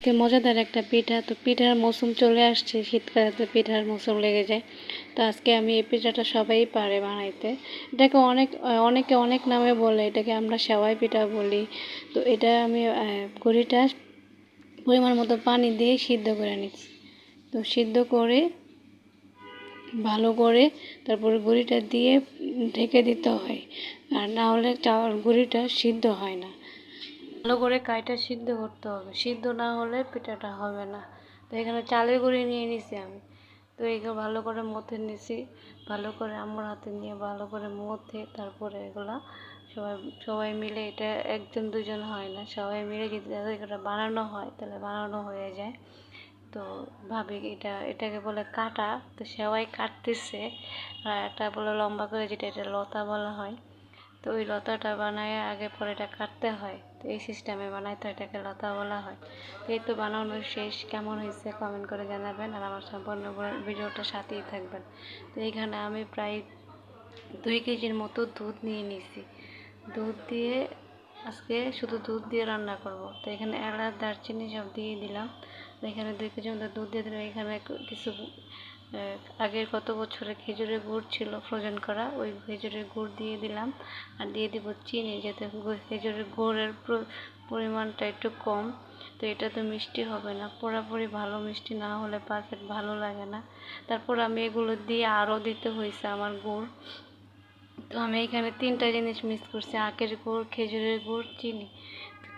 আজকে মজাদার একটা পিঠা, তো পিঠার মৌসুম চলে আসছে, শীতকালে তো পিঠার মৌসুম লেগে যায়। তো আজকে আমি এই পিঠাটা সবাই পারে বানাইতে। এটাকে অনেক, অনেকে অনেক নামে বলে, এটাকে আমরা সেওয়াই পিঠা বলি। তো এটা আমি গড়িটা পরিমাণ মতো পানি দিয়ে সিদ্ধ করে নিচ্ছি। তো সিদ্ধ করে, ভালো করে তারপরে গুঁড়িটা দিয়ে ঢেকে দিতে হয়। আর না হলে চাউল গুঁড়িটা সিদ্ধ হয় না। ভালো করে কাইটা সিদ্ধ করতে হবে। সিদ্ধ না হলে পিঠাটা হবে না। তো এখানে চালের গুঁড়ি নিয়ে নিছি আমি। তো এগুলো ভালো করে মথে নিছি, ভালো করে আমার হাতে নিয়ে ভালো করে মথে তারপরে এগুলা সবাই সবাই মিলে এটা একজন দুজন হয় না, সবাই মিলে যদি এটা বানানো হয়, তাহলে বানানো হয়ে যায়। তো ভাবি এটা, এটাকে বলে কাটা। তো সবাই কাটতেছে, আর একটা বলে লম্বা করে যেটা এটা লতা বলা হয়। তো ওই লতাটা বানায় আগে পরে এটা কাটতে হয়। তো এই সিস্টেমে বানাই তো এটাকে লতা বলা হয়। তো এই তো বানানো শেষ। কেমন হয়েছে কমেন্ট করে জানাবেন। আর আমার সম্পূর্ণ ভিডিওটা সাথেই থাকবেন। তো এইখানে আমি প্রায় দুই কেজির মতো দুধ নিয়ে নিছি। দুধ দিয়ে আজকে শুধু দুধ দিয়ে রান্না করব। তো এখানে এলাচ, দারচিনি সব দিয়ে দিলাম। এখানে দুই কেজি মতো দুধ দিয়ে দিলাম। এখানে কিছু আগের কত বছরে খেজুরের গুড় ছিল ফ্রোজেন করা, ওই খেজুরের গুড় দিয়ে দিলাম। আর দিয়ে দিব চিনি, যাতে খেজুরের গুড়ের পরিমাণটা একটু কম। তো এটা তো মিষ্টি হবে না। পুরোপুরি ভালো মিষ্টি না হলে পারফেক্ট ভালো লাগে না। তারপর আমি এগুলো দিয়ে আরও দিতে হয়েছে আমার গুড়। তো আমি এখানে তিনটা জিনিস মিস করছি, আখের গুড়, খেজুরের গুড়, চিনি।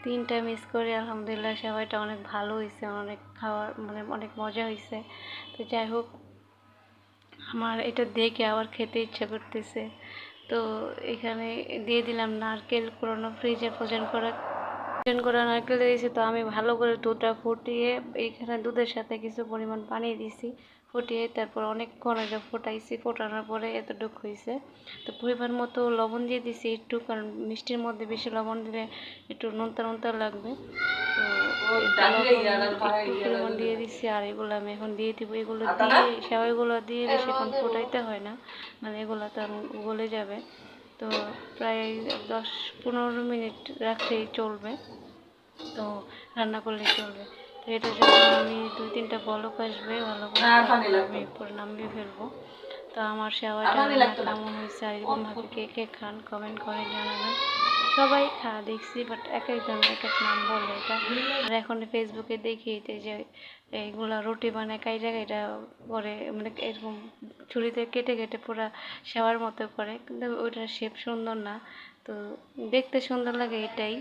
তিনটা মিস করে আলহামদুলিল্লাহ সবাইটা অনেক ভালো হয়েছে অনেক খাওয়ার মানে অনেক মজা হয়েছে তো যাই হোক আমার এটা দেখে আবার খেতে ইচ্ছা করতেছে। তো এখানে দিয়ে দিলাম নারকেল কোরানো ফ্রিজে ফোজন করা ফোজন করা নারকেল দিয়েছি। তো আমি ভালো করে দুধটা ফুটিয়ে এখানে দুধের সাথে কিছু পরিমাণ পানি দিছি ফুটিয়ে তারপর অনেকক্ষণ এটা ফোটাইছি ফোটানোর পরে এতটুকু হয়েছে তো পরিমাণ মতো লবণ দিয়ে দিছি একটু কারণ মিষ্টির মধ্যে বেশি লবণ দিলে একটু নোনতা নোনতা লাগবে। পরিমাণ দিয়ে দিচ্ছি আর এগুলো আমি এখন দিয়ে দিব। এগুলো দিয়ে সেওয়াইগুলো দিয়ে বেশিক্ষণ ফোটাইতে হয় না মানে এগুলো তো গলে যাবে। তো প্রায় দশ পনেরো মিনিট রাখলেই চলবে। তো রান্না করলেই চলবে। তো এটার জন্য আমি দুই তিনটা বলক আসবে ভালো করে আমি পরে নামিয়ে ফেলব। তো আমার সেওয়াটা কেমন হয়েছে আর এরকমভাবে কে কে খান কমেন্ট করে জানাবেন। সবাই খা দেখছি বাট এক একজন এক এক নাম বলে এটা। আর এখন ফেসবুকে দেখি যে এইগুলা রুটি বানায় কাইটা কাইটা করে মানে এরকম ছুরিতে কেটে কেটে পুরো সেওয়ার মতো করে। কিন্তু ওইটার শেপ সুন্দর না। তো দেখতে সুন্দর লাগে এটাই।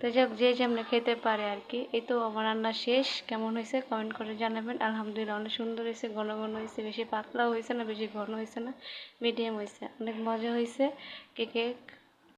তো যাক, যে যেমন খেতে পারে আর কি এই তো আমার রান্না শেষ। কেমন হয়েছে কমেন্ট করে জানাবেন। আলহামদুলিল্লাহ অনেক সুন্দর হয়েছে, ঘন ঘন হয়েছে। বেশি পাতলাও হয়েছে না, বেশি ঘন হয়েছে না মিডিয়াম হয়েছে। অনেক মজা হয়েছে। কে কে